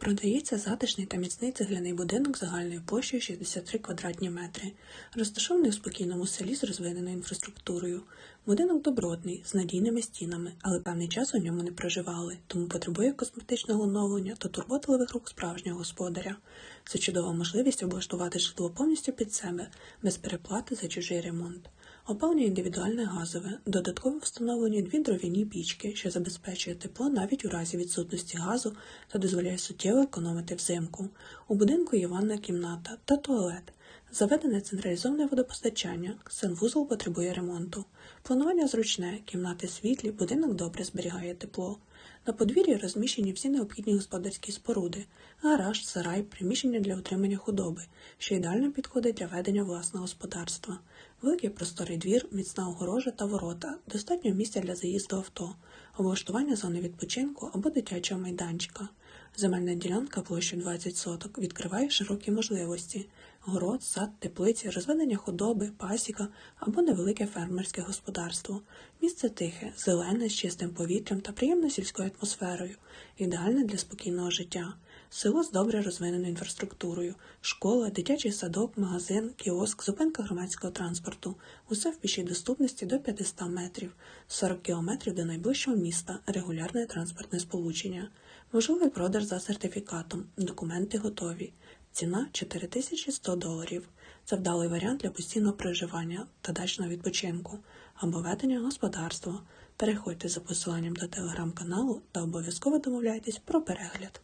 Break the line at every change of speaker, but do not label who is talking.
Продається затишний та міцний цегляний будинок загальною площею 63 квадратні метри, розташований у спокійному селі з розвиненою інфраструктурою. Будинок добротний, з надійними стінами, але певний час у ньому не проживали, тому потребує косметичного оновлення та турботливих рук справжнього господаря. Це чудова можливість облаштувати житло повністю під себе, без переплати за чужий ремонт. Опалення індивідуальне газове, додатково встановлені дві дров'яні пічки, що забезпечує тепло навіть у разі відсутності газу та дозволяє суттєво економити взимку. У будинку є ванна кімната та туалет. Заведене централізоване водопостачання, санвузол потребує ремонту. Планування зручне, кімнати світлі, будинок добре зберігає тепло. На подвір'ї розміщені всі необхідні господарські споруди, гараж, сарай, приміщення для утримання худоби, що ідеально підходить для ведення власного господарства. Великий просторий двір, міцна огорожа та ворота, достатньо місця для заїзду авто, облаштування зони відпочинку або дитячого майданчика. Земельна ділянка площею 20 соток відкриває широкі можливості: город, сад, теплиці, розведення худоби, пасіка або невелике фермерське господарство. Місце тихе, зелене, з чистим повітрям та приємною сільською атмосферою, ідеальне для спокійного життя. Село з добре розвиненою інфраструктурою, школа, дитячий садок, магазин, кіоск, зупинка громадського транспорту. Усе в пішій доступності до 500 метрів, 40 кілометрів до найближчого міста, регулярне транспортне сполучення. Можливий продаж за сертифікатом, документи готові. Ціна 4100 доларів. Це вдалий варіант для постійного проживання та дачного відпочинку або ведення господарства. Переходьте за посиланням до телеграм-каналу та обов'язково домовляйтесь про перегляд.